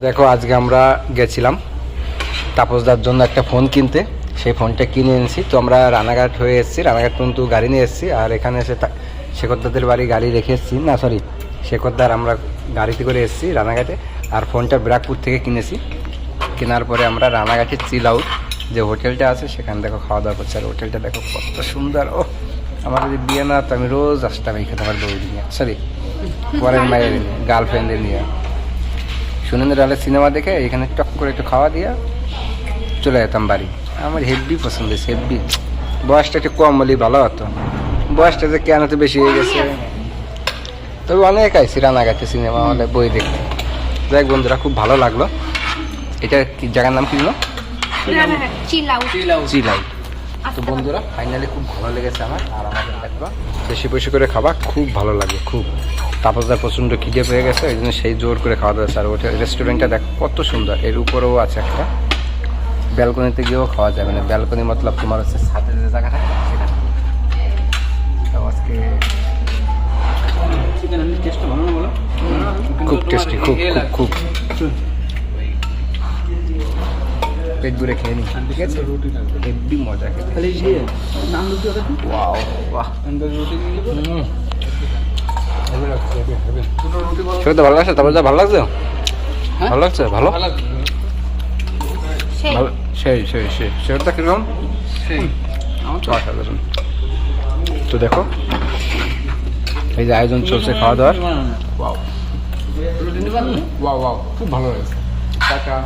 দেখো আজকে আমরা গেছিলাম তাপসদার জন্য একটা ফোন কিনতে। সেই ফোনটা কিনে এনেছি। তো আমরা রানাঘাট হয়ে এসেছি। রানাঘাট পর্যন্ত গাড়ি নিয়ে এসেছি। আর এখানে এসে শেখরদাদের বাড়ি গাড়ি রেখে এসেছি। না সরি শেখরদার আমরা গাড়িতে করে এসেছি রানাঘাটে। আর ফোনটা ব্রাকপুর থেকে কিনেছি। কেনার পরে আমরা রানাঘাটে চিল আউট যে হোটেলটা আছে সেখানে দেখো খাওয়া দাওয়া করছি। আর হোটেলটা দেখো কত সুন্দর। ও আমার যদি বিয়ে না তো আমি রোজ আসতাম এইখানে আমার বউদি নিয়ে। সরি পরের মায়ের গার্লফ্রেন্ডের নিয়ে। সুনেন্দ্র হলের সিনেমা দেখে এখানে টক করে একটু খাওয়া দিয়ে চলে যেতাম বাড়ি। আমার হেভি পছন্দ হয়েছে হেভি বয়সটা একটু কম হলেই ভালো হতো। বয়সটা যে কেন তো বেশি হয়ে গেছে। তবে অনেক আইসি রানাঘাটে সিনেমা হলে বই দেখতে। যাই বন্ধুরা খুব ভালো লাগল। এটা কি জায়গার নাম কি হলো? চিল আউট তো বন্ধুরা ফাইনালি খুব ভালো লেগেছে আমার আর আমাদের দেখবা। বেশি বেশি করে খাবা খুব ভালো লাগে খুব। তাপসদার প্রচণ্ড খিদে পেয়ে গেছে ওই জন্য সেই জোর করে খাওয়া দাওয়া আর ওটা রেস্টুরেন্টটা দেখ কত সুন্দর এর উপরেও আছে একটা। ব্যালকনিতে গিয়েও খাওয়া যাবে না। ব্যালকনি মতলব তোমার হচ্ছে ছাদে যে জায়গা থাকে সেটা তো আজকে খুব টেস্টি খুব খুব খুব। পেট ভরে খেয়ে নি ঠিক আছে? হেভি মজা খেতে। ওয়াও বাহ। হুম। সত্যি ভালো লাগছে? তারপর যা ভালো লাগছে? ভালো লাগছে? ভালো? সেই। ভালো সেই সেই সেই। সেটা কীরকম? অসাধারণ তো দেখো এই যে আয়োজন চলছে খাওয়া দাওয়ার। ওয়াও ওয়াও ওয়াও খুব ভালো হয়েছে। টাকা